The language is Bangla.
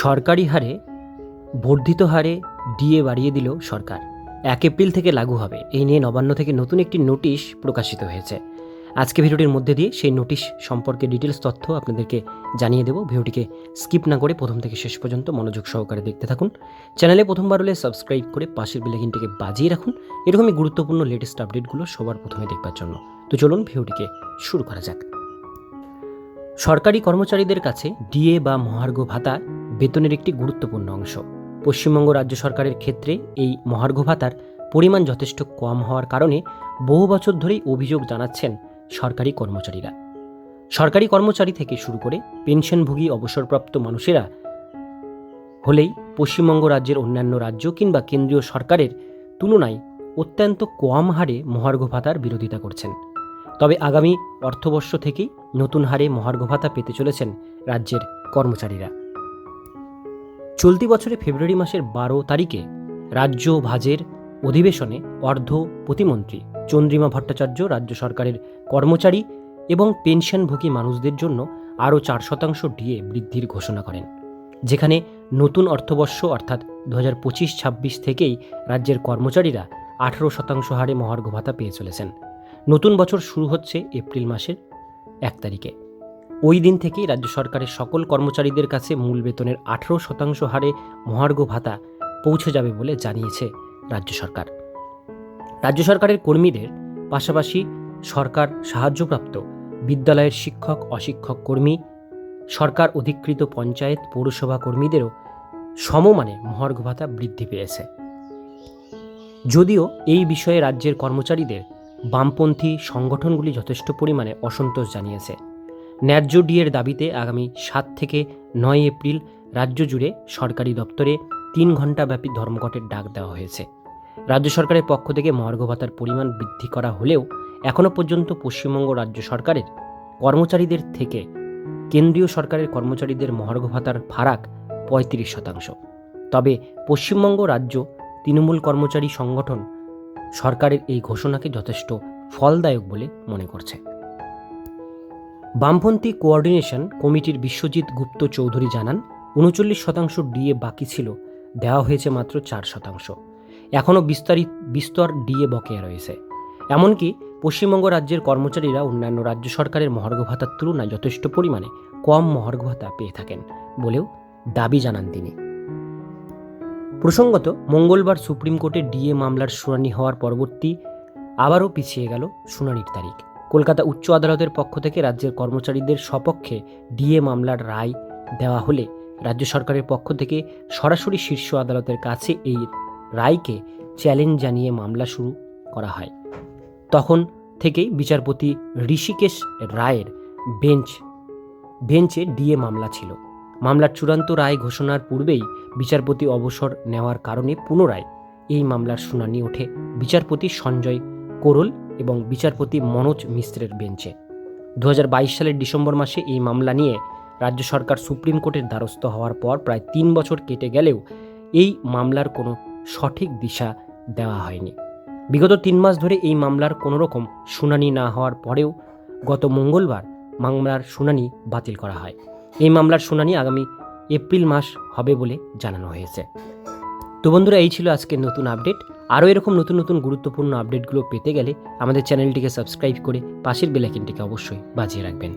সরকারি হারে বর্ধিত হারে ডিএ বাড়িয়ে দিল সরকার। এক এপ্রিল থেকে লাগু হবে। এই নিয়ে নবান্ন থেকে নতুন একটি নোটিশ প্রকাশিত হয়েছে। আজকে ভিডিওটির মধ্যে দিয়ে সেই নোটিশ সম্পর্কে ডিটেলস তথ্য আপনাদেরকে জানিয়ে দেব। ভিডিওটিকে স্কিপ না করে প্রথম থেকে শেষ পর্যন্ত মনোযোগ সহকারে দেখতে থাকুন। চ্যানেলে প্রথমবার হলে সাবস্ক্রাইব করে পাশের বেলাইকিনটিকে বাজিয়ে রাখুন। এরকমই গুরুত্বপূর্ণ লেটেস্ট আপডেটগুলো সবার প্রথমে দেখবার জন্য। তো চলুন ভিডিওটিকে শুরু করা যাক। সরকারি কর্মচারীদের কাছে ডিএ বা মহার্ঘ ভাতা বেতনের একটি গুরুত্বপূর্ণ অংশ। পশ্চিমবঙ্গ রাজ্য সরকারের ক্ষেত্রে এই মহার্ঘ ভাতার পরিমাণ যথেষ্ট কম হওয়ার কারণে বহু বছর ধরেই অভিযোগ জানাচ্ছেন সরকারি কর্মচারীরা। সরকারি কর্মচারী থেকে শুরু করে পেনশনভোগী অবসরপ্রাপ্ত মানুষেরা হলেই পশ্চিমবঙ্গ রাজ্যের অন্যান্য রাজ্য কিংবা কেন্দ্রীয় সরকারের তুলনায় অত্যন্ত কম হারে মহার্ঘ ভাতার বিরোধিতা করছেন। তবে আগামী অর্থবর্ষ থেকেই নতুন হারে মহার্ঘ ভাতা পেতে চলেছেন রাজ্যের কর্মচারীরা। চলতি বছরে ফেব্রুয়ারি মাসের বারো তারিখে রাজ্য ভাজের অধিবেশনে অর্ধ প্রতিমন্ত্রী চন্দ্রিমা ভট্টাচার্য রাজ্য সরকারের কর্মচারী এবং পেনশনভোগী মানুষদের জন্য আরও চার শতাংশ ডিএ বৃদ্ধির ঘোষণা করেন। যেখানে নতুন অর্থবর্ষ অর্থাৎ দু হাজার পঁচিশ ছাব্বিশ থেকেই রাজ্যের কর্মচারীরা আঠারো শতাংশ হারে মহার্ঘ ভাতা পেয়ে চলেছেন। নতুন বছর শুরু হচ্ছে এপ্রিল মাসের এক তারিখে। ওই দিন থেকেই রাজ্য সরকারের সকল কর্মচারীদের কাছে মূল বেতনের আঠেরো শতাংশ হারে মহার্ঘ ভাতা পৌঁছে যাবে বলে জানিয়েছে রাজ্য সরকার। রাজ্য সরকারের কর্মীদের পাশাপাশি সরকার সাহায্যপ্রাপ্ত বিদ্যালয়ের শিক্ষক, অশিক্ষক কর্মী, সরকার অধিকৃত পঞ্চায়েত, পৌরসভা কর্মীদেরও সমমানে মহার্ঘ ভাতা বৃদ্ধি পেয়েছে। যদিও এই বিষয়ে রাজ্যের কর্মচারীদের বামপন্থী সংগঠনগুলি যথেষ্ট পরিমাণে অসন্তোষ জানিয়েছে। ন্যায্য ডিএর দাবিতে আগামী সাত থেকে নয় এপ্রিল রাজ্য জুড়ে সরকারি দপ্তরে তিন ঘণ্টাব্যাপী ধর্মঘটের ডাক দেওয়া হয়েছে। রাজ্য সরকারের পক্ষ থেকে মহার্ঘ ভাতার পরিমাণ বৃদ্ধি করা হলেও এখনও পর্যন্ত পশ্চিমবঙ্গ রাজ্য সরকারের কর্মচারীদের থেকে কেন্দ্রীয় সরকারের কর্মচারীদের মহার্ঘ ভাতার ফারাক পঁয়ত্রিশ শতাংশ। তবে পশ্চিমবঙ্গ রাজ্য তৃণমূল কর্মচারী সংগঠন সরকারের এই ঘোষণাকে যথেষ্ট ফলদায়ক বলে মনে করছে। বামপন্থী কোঅর্ডিনেশন কমিটির বিশ্বজিৎ গুপ্ত চৌধুরী জানান, উনচল্লিশ শতাংশ ডিএ বাকি ছিল, দেওয়া হয়েছে মাত্র চার শতাংশ। এখনও বিস্তারিত, বিস্তর ডিএ বকেয়া রয়েছে। এমনকি পশ্চিমবঙ্গ রাজ্যের কর্মচারীরা অন্যান্য রাজ্য সরকারের মহার্ঘ ভাতার তুলনায় যথেষ্ট পরিমাণে কম মহার্ঘ ভাতা পেয়ে থাকেন বলেও দাবি জানান তিনি। প্রসঙ্গত, মঙ্গলবার সুপ্রিম কোর্টে ডিএ মামলার শুনানি হওয়ার পরবর্তী আবারও পিছিয়ে গেল শুনানির তারিখ। কলকাতা উচ্চ আদালতের পক্ষ থেকে রাজ্যের কর্মচারীদের সপক্ষে ডিএ মামলার রায় দেওয়া হলে রাজ্য সরকারের পক্ষ থেকে সরাসরি শীর্ষ আদালতের কাছে এই রায়কে চ্যালেঞ্জ জানিয়ে মামলা শুরু করা হয়। তখন থেকেই বিচারপতি ঋষিকেশ রায়ের বেঞ্চ, বেঞ্চে ডিএ মামলা ছিল। মামলার চূড়ান্ত রায় ঘোষণার পূর্বেই বিচারপতি অবসর নেওয়ার কারণে পুনরায় এই মামলার শুনানি ওঠে। বিচারপতি সঞ্জয় কোরল এবং বিচারপতি মনোজ মিশ্রের বেঞ্চে। দু হাজার বাইশ সালের ডিসেম্বর মাসে এই মামলা নিয়ে রাজ্য সরকার সুপ্রিম কোর্টের দ্বারস্থ হওয়ার পর প্রায় তিন বছর কেটে গেলেও এই মামলার কোনো সঠিক দিশা দেওয়া হয়নি। বিগত তিন মাস ধরে এই মামলার কোনো রকম শুনানি না হওয়ার পরেও গত মঙ্গলবার মামলার শুনানি বাতিল করা হয়। এই মামলার শুনানি আগামী এপ্রিল মাস হবে বলে জানানো হয়েছে। তো বন্ধুরা, এই ছিল আজকের নতুন আপডেট। আরও এরকম নতুন নতুন গুরুত্বপূর্ণ আপডেটগুলো পেতে গেলে আমাদের চ্যানেলটিকে সাবস্ক্রাইব করে পাশের বেলাইকিনটিকে অবশ্যই বাজিয়ে রাখবেন।